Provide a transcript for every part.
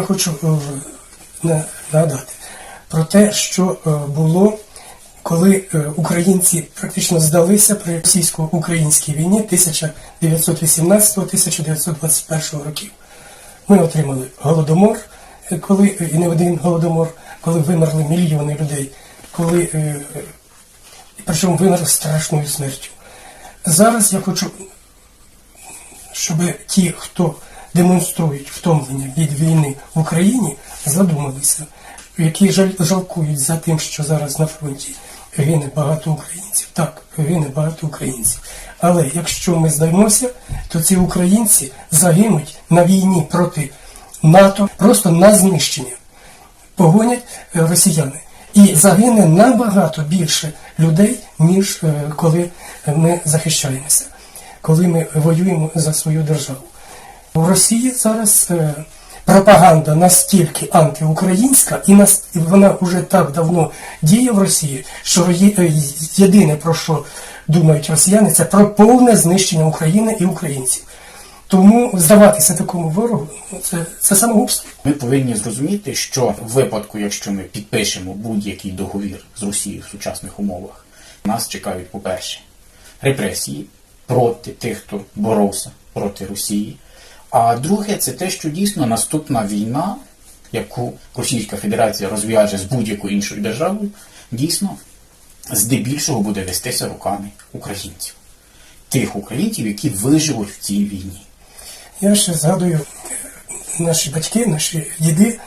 я хочу е, нагадати про те, що е, було, коли е, українці практично здалися при російсько-українській війні 1918-1921 років. Ми отримали голодомор, коли і не один голодомор, коли вимерли мільйони людей, коли причому вимерли страшною смертю. Зараз я хочу щоб ті, хто демонструють втомлення від війни в Україні, задумалися, які жаль, жалкують за тим, що зараз на фронті гине багато українців. Так, гине багато українців. Але якщо ми здаємося, то ці українці загинуть на війні проти НАТО просто на знищення. Погонять е, росіяни. І загине набагато більше людей, ніж е, коли ми захищаємося, коли ми воюємо за свою державу. У Росії зараз е, пропаганда настільки антиукраїнська, і вона вже так давно діє в Росії, що е, єдине про що думають росіяни, це про повне знищення України і українців. Тому здаватися такому ворогу ну, це, це самогубство. Ми повинні зрозуміти, що в випадку, якщо ми підпишемо будь-який договір з Росією в сучасних умовах, нас чекають, по-перше, репресії проти тих, хто боровся проти Росії. А друге, це те, що дійсно наступна війна, яку Російська Федерація розв'яже з будь-якою іншою державою, дійсно здебільшого буде вестися руками українців. Тих українців, які виживуть в цій війні. Я ще згадую, наші батьки, наші діди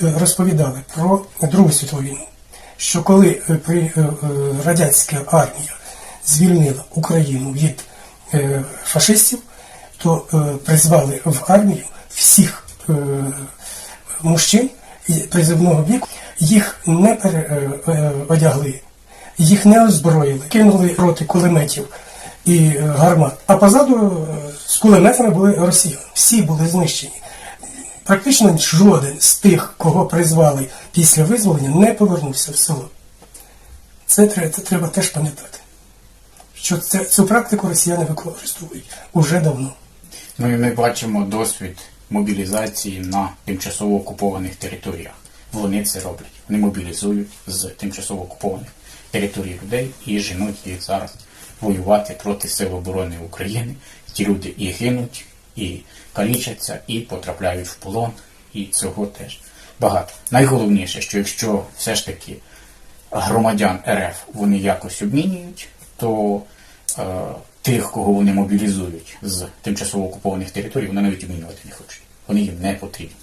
розповідали про Другу світову війну. Що коли е, при, е, е, радянська армія звільнила Україну від фашистів, то е, призвали в армію всіх е, мужчин призивного віку, їх не переодягли, їх не озброїли, кинули проти кулеметів і е, гармат. А позаду е, з кулеметами були росіяни. Всі були знищені. Практично жоден з тих, кого призвали після визволення, не повернувся в село. Це треба теж пам'ятати. Що це, цю практику росіяни використовують уже давно. Ну і ми бачимо досвід мобілізації на тимчасово окупованих територіях. Вони це роблять. Вони мобілізують з тимчасово окупованих територій людей і женуть їх зараз воювати проти Сил оборони України. Ті люди і гинуть, і калічаться, і потрапляють в полон, і цього теж багато. Найголовніше, що якщо все ж таки громадян РФ вони якось обмінюють, то е, тих, кого вони мобілізують з тимчасово окупованих територій, вони навіть обмінювати не хочуть. Вони їм не потрібні.